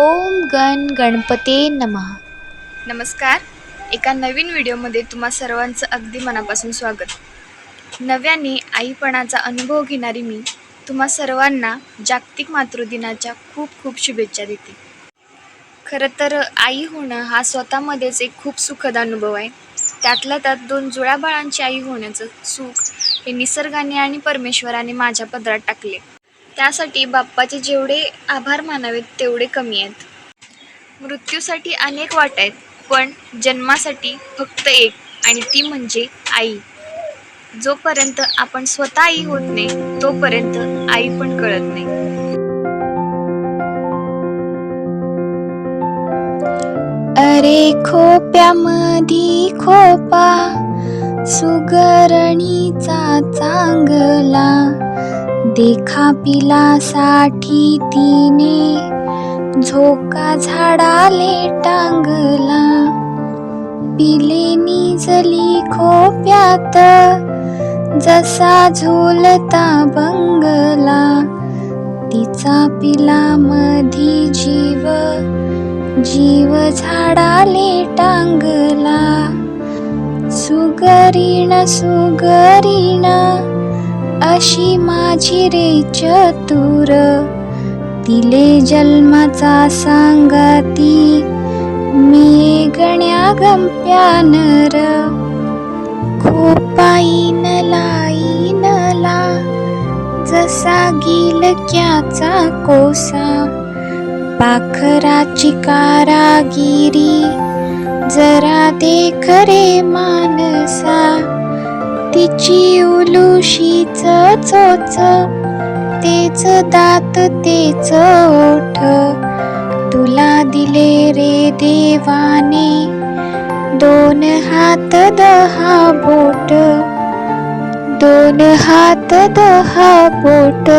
ओम गण गणपते नमः. नमस्कार. एका नवीन व्हिडिओमध्ये तुम्हा सर्वांचं अगदी मनापासून स्वागत. नव्याने आईपणाचा अनुभव घेणारी मी तुम्हा सर्वांना जागतिक मातृदिनाच्या खूप खूप शुभेच्छा देते. खरं तर आई होणं हा स्वतःमध्येच एक खूप सुखद अनुभव आहे. त्यातल्या त्यात दोन जुळ्या बाळांची आई होण्याचं सुख हे निसर्गाने आणि परमेश्वराने माझ्या पदरात टाकले. त्यासाठी बाप्पाचे जेवढे आभार मानावेत तेवढे कमी आहेत. मृत्यूसाठी अनेक वाट आहेत पण जन्मासाठी फक्त एक आणि ती म्हणजे आई. जोपर्यंत आपण स्वतः आई होत नाही तोपर्यंत आई पण कळत नाही. अरे खोप्यामधी खोपा सुगरणीचा चांगला. देखा पिलासाठी तिने झोका झाडाले टांगला. पिले निजली खोप्यात जसा झोलता बंगला. तिचा पिला मधी जीव जीव झाडाले टांगला. सुगरीण सुगरीण अशी माझी रे चतुर. तिले जन्माचा सांगाती मी गण्या गंप्यानर. खोपाईन लाईनला जसा गिलक्याचा कोसा. पाखराची कारागिरी जरा देख रे मानसा. तिची उलुशीच चोच. तेच दात तेच ओठ. तुला दिले रे देवाने. दोन हात दहा बोट. दोन हात दहा बोट.